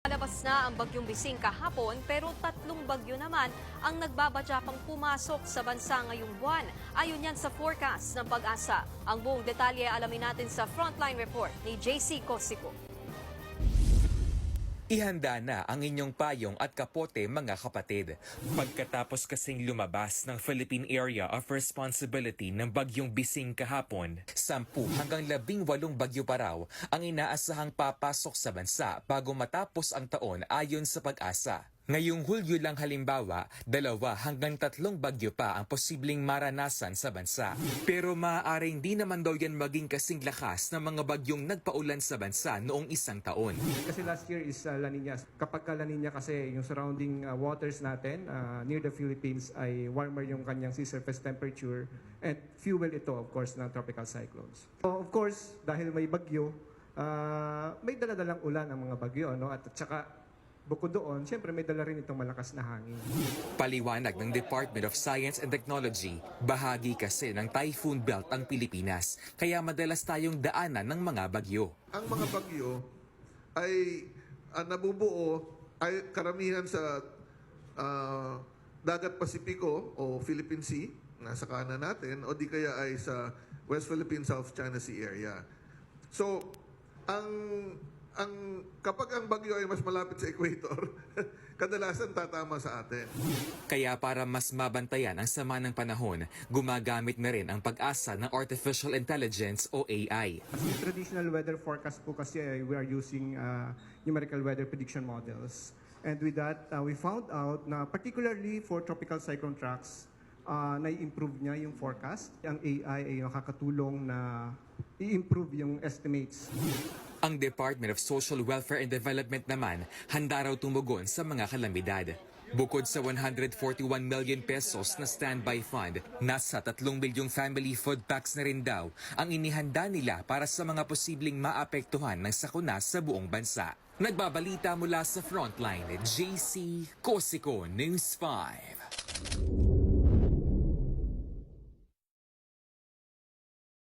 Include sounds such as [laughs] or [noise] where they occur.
Palabas na ang bagyong Bising kahapon pero tatlong bagyo naman ang nagbabadya pang pumasok sa bansa ngayong buwan. Ayon yan sa forecast ng pag-asa. Ang buong detalye alamin natin sa Frontline Report ni JC Cosico. Ihanda na ang inyong payong at kapote mga kapatid. Pagkatapos kasing lumabas ng Philippine Area of Responsibility ng bagyong Bising kahapon, 10 hanggang 18 bagyo pa raw ang inaasahang papasok sa bansa bago matapos ang taon ayon sa pag-asa. Ngayong Hulyo lang halimbawa, dalawa hanggang tatlong bagyo pa ang posibleng maranasan sa bansa. Pero maaaring di naman daw yan maging kasing lakas ng mga bagyong nagpaulan sa bansa noong isang taon. Kasi last year is uh, La Nina. Kapag ka La Nina kasi yung surrounding uh, waters natin uh, near the Philippines ay warmer yung kanyang sea surface temperature and fuel ito of course ng tropical cyclones. So, of course, dahil may bagyo, uh, may daladalang ulan ang mga bagyo. No? At, at saka bukod doon, siyempre may dala rin itong malakas na hangin. Paliwanag ng Department of Science and Technology, bahagi kasi ng typhoon belt ang Pilipinas, kaya madalas tayong daanan ng mga bagyo. ang mga bagyo ay ah, nabubuo ay karamihan sa ah, dagat Pasipiko o Philippine Sea, nasa kanan natin, o di kaya ay sa West Philippine South China Sea area. So, ang ang kapag ang bagyo ay mas malapit sa equator, [laughs] kadalasan tatama sa atin. Kaya para mas mabantayan ang sama ng panahon, gumagamit na rin ang pag-asa ng Artificial Intelligence o AI. Traditional weather forecast po kasi ay we are using uh, numerical weather prediction models. And with that, uh, we found out na particularly for tropical cyclone tracks, uh, na-improve niya yung forecast. Ang AI ay nakakatulong na i-improve yung estimates. Ang Department of Social Welfare and Development naman, handa raw tumugon sa mga kalamidad. Bukod sa 141 million pesos na standby fund, nasa 3 milyong family food packs na rin daw ang inihanda nila para sa mga posibleng maapektuhan ng sakuna sa buong bansa. Nagbabalita mula sa Frontline, JC Cosico News 5.